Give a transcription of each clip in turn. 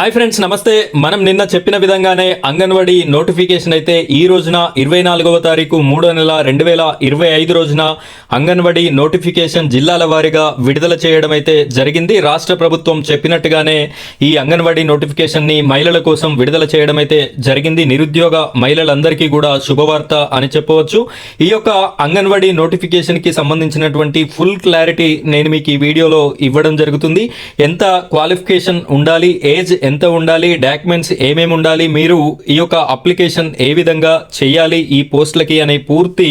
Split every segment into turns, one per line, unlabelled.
Hi friends నమస్తే. మనం నిన్న చెప్పిన విధంగానే అంగన్వాడీ నోటిఫికేషన్ అయితే ఈ రోజున ఇరవై నాలుగవ తారీఖు మూడో నెల రెండు వేల ఇరవై ఐదు రోజున అంగన్వాడీ నోటిఫికేషన్ జిల్లాల వారీగా విడుదల చేయడం అయితే జరిగింది. రాష్ట్ర ప్రభుత్వం చెప్పినట్టుగానే ఈ అంగన్వాడీ నోటిఫికేషన్ని మహిళల కోసం విడుదల చేయడం అయితే జరిగింది. నిరుద్యోగ మహిళలందరికీ కూడా శుభవార్త అని చెప్పవచ్చు. ఈ యొక్క అంగన్వాడీ నోటిఫికేషన్కి సంబంధించినటువంటి ఫుల్ క్లారిటీ నేను మీకు ఈ వీడియోలో ఇవ్వడం జరుగుతుంది. ఎంత క్వాలిఫికేషన్ ఉండాలి? ఏజ్ ఎంత ఉండాలి డాక్యుమెంట్స్ ఏమేమి ఉండాలి మీరు ఈ యొక్క అప్లికేషన్ ఏ విధంగా చేయాలి ఈ పోస్టులకి అనే పూర్తి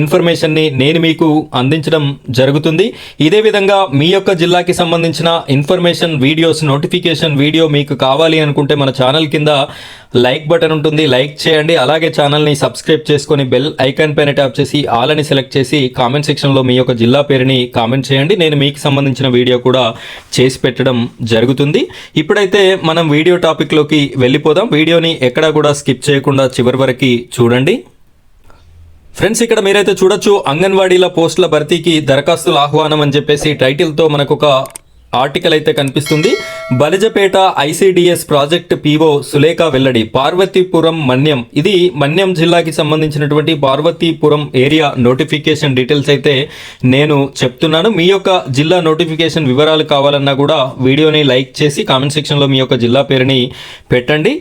ఇన్ఫర్మేషన్ని నేను మీకు అందించడం జరుగుతుంది. ఇదే విధంగా మీ యొక్క జిల్లాకి సంబంధించిన ఇన్ఫర్మేషన్ వీడియోస్ నోటిఫికేషన్ వీడియో మీకు కావాలి అనుకుంటే మన ఛానల్ కింద లైక్ బటన్ ఉంటుంది లైక్ చేయండి. అలాగే ఛానల్ని సబ్స్క్రైబ్ చేసుకొని బెల్ ఐకాన్ పైన ట్యాప్ చేసి ఆల్ అని సెలెక్ట్ చేసి కామెంట్ సెక్షన్లో మీ యొక్క జిల్లా పేరుని కామెంట్ చేయండి. నేను మీకు సంబంధించిన వీడియో కూడా చేసి పెట్టడం జరుగుతుంది. ఇప్పుడైతే మనం వీడియో టాపిక్లోకి వెళ్ళిపోదాం. వీడియోని ఎక్కడా కూడా స్కిప్ చేయకుండా చివరి వరకు చూడండి. ఫ్రెండ్స్ ఇక్కడ మీరైతే చూడొచ్చు అంగన్వాడీల పోస్టుల భర్తీకి దరఖాస్తుల ఆహ్వానం అని చెప్పేసి టైటిల్తో మనకు ఒక ఆర్టికల్ అయితే కనిపిస్తుంది. Balijapeta ICDS project PO Sulekha వెల్లడి పార్వతీపురం మన్యం. ఇది మన్యం జిల్లాకి సంబంధించినటువంటి పార్వతీపురం ఏరియా నోటిఫికేషన్ డీటెయిల్స్ అయితే నేను చెప్తున్నాను. మీ యొక్క జిల్లా నోటిఫికేషన్ వివరాలు కావాలన్నా కూడా వీడియోని లైక్ చేసి కామెంట్ సెక్షన్లో మీ యొక్క జిల్లా పేరుని పెట్టండి.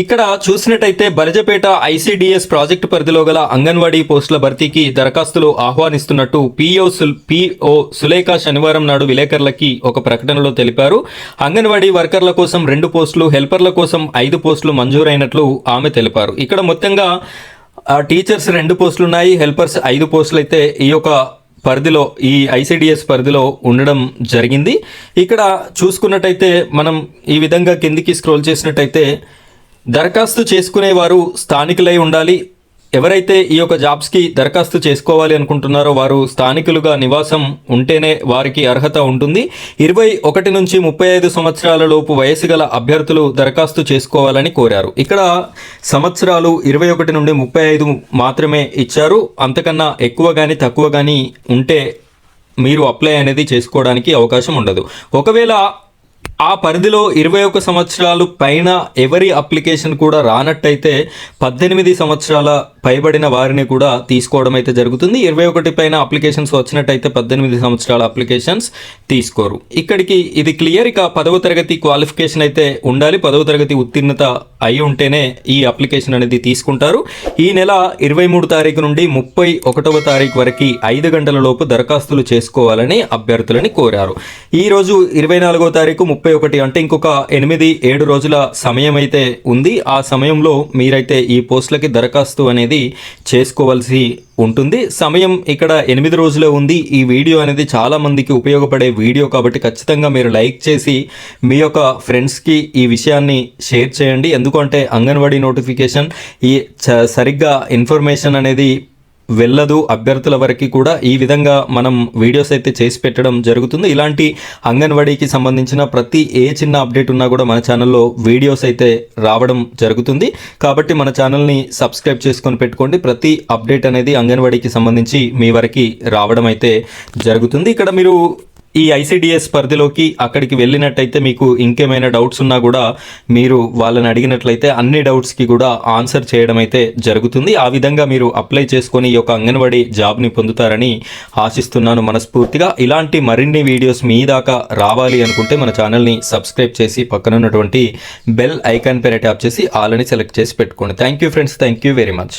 ఇక్కడ చూసినట్టయితే బలిజపేట ఐసీడీఎస్ ప్రాజెక్టు పరిధిలో గల అంగన్వాడీ పోస్టుల భర్తీకి దరఖాస్తులు ఆహ్వానిస్తున్నట్టు పిఓ సుల్ పిఓ సులేఖ శనివారం నాడు విలేకరులకి ఒక ప్రకటనలో తెలిపారు. అంగన్వాడీ వర్కర్ల కోసం రెండు పోస్టులు హెల్పర్ల కోసం ఐదు పోస్టులు మంజూరైనట్లు ఆమె తెలిపారు. ఇక్కడ మొత్తంగా ఆ టీచర్స్ రెండు పోస్టులు ఉన్నాయి హెల్పర్స్ ఐదు పోస్టులు అయితే ఈ యొక్క పరిధిలో ఈ ఐసిడిఎస్ పరిధిలో ఉండడం జరిగింది. ఇక్కడ చూసుకున్నట్టయితే మనం ఈ విధంగా కిందికి స్క్రోల్ చేసినట్టయితే దరఖాస్తు చేసుకునేవారు స్థానికులై ఉండాలి. ఎవరైతే ఈ యొక్క జాబ్స్కి దరఖాస్తు చేసుకోవాలి అనుకుంటున్నారో వారు స్థానికులుగా నివాసం ఉంటేనే వారికి అర్హత ఉంటుంది. ఇరవై ఒకటి నుంచి ముప్పై ఐదు సంవత్సరాల లోపు వయసు గల అభ్యర్థులు దరఖాస్తు చేసుకోవాలని కోరారు. ఇక్కడ సంవత్సరాలు ఇరవై ఒకటి నుండి ముప్పై ఐదు మాత్రమే ఇచ్చారు. అంతకన్నా ఎక్కువ కానీ తక్కువ కానీ ఉంటే మీరు అప్లై అనేది చేసుకోవడానికి అవకాశం ఉండదు. ఒకవేళ ఆ పరిధిలో ఇరవై ఒక సంవత్సరాలు పైన ఎవరి అప్లికేషన్ కూడా రానట్టయితే పద్దెనిమిది సంవత్సరాల పైబడిన వారిని కూడా తీసుకోవడం అయితే జరుగుతుంది. ఇరవై ఒకటి పైన అప్లికేషన్స్ వచ్చినట్టయితే పద్దెనిమిది సంవత్సరాల అప్లికేషన్స్ తీసుకోరు. ఇక్కడికి ఇది క్లియర్ ఇక పదవ తరగతి క్వాలిఫికేషన్ అయితే ఉండాలి. పదవ తరగతి ఉత్తీర్ణత అయి ఉంటేనే ఈ అప్లికేషన్ అనేది తీసుకుంటారు. ఈ నెల ఇరవై మూడు తారీఖు నుండి ముప్పై ఒకటవ తారీఖు వరకు ఐదు గంటల లోపు దరఖాస్తులు చేసుకోవాలని అభ్యర్థులని కోరారు. ఈ రోజు ఇరవై నాలుగో తారీఖు ముప్పై ఒకటి అంటే ఇంకొక ఎనిమిది ఏడు రోజుల సమయం అయితే ఉంది. ఆ సమయంలో మీరైతే ఈ పోస్టులకి దరఖాస్తు అనేది చేసుకోవాల్సి ఉంటుంది. సమయం ఇక్కడ ఎనిమిది రోజులే ఉంది. ఈ వీడియో అనేది చాలా మందికి ఉపయోగపడే వీడియో కాబట్టి ఖచ్చితంగా మీరు లైక్ చేసి మీ యొక్క ఫ్రెండ్స్కి ఈ విషయాన్ని షేర్ చేయండి. ఎందుకు ఎందుకంటే అంగన్వాడీ నోటిఫికేషన్ ఈ చ- సరిగ్గా ఇన్ఫర్మేషన్ అనేది వెళ్ళదు అభ్యర్థుల వరకు కూడా ఈ విధంగా మనం వీడియోస్ అయితే చేసి పెట్టడం జరుగుతుంది. ఇలాంటి అంగన్వాడీకి సంబంధించిన ప్రతి ఏ చిన్న అప్డేట్ ఉన్నా కూడా మన ఛానల్లో వీడియోస్ అయితే రావడం జరుగుతుంది. కాబట్టి మన ఛానల్ని సబ్స్క్రైబ్ చేసుకొని పెట్టుకోండి. ప్రతి అప్డేట్ అనేది అంగన్వాడీకి సంబంధించి మీ వరకు రావడం అయితే జరుగుతుంది. ఇక్కడ మీరు ఈ ఐసిడిఎస్ పరిధిలోకి అక్కడికి వెళ్ళినట్టయితే మీకు ఇంకేమైనా డౌట్స్ ఉన్నా కూడా మీరు వాళ్ళని అడిగినట్లయితే అన్ని డౌట్స్కి కూడా ఆన్సర్ చేయడం అయితే జరుగుతుంది. ఆ విధంగా మీరు అప్లై చేసుకొని ఈ యొక్క అంగన్వాడీ జాబ్ని పొందుతారని ఆశిస్తున్నాను మనస్ఫూర్తిగా. ఇలాంటి మరిన్ని వీడియోస్ మీ దాకా రావాలి అనుకుంటే మన ఛానల్ని సబ్స్క్రైబ్ చేసి పక్కన ఉన్నటువంటి బెల్ ఐకాన్ పేరే ట్యాప్ చేసి ఆల్ని సెలెక్ట్ చేసి పెట్టుకోండి. Thank you friends. Thank you very much.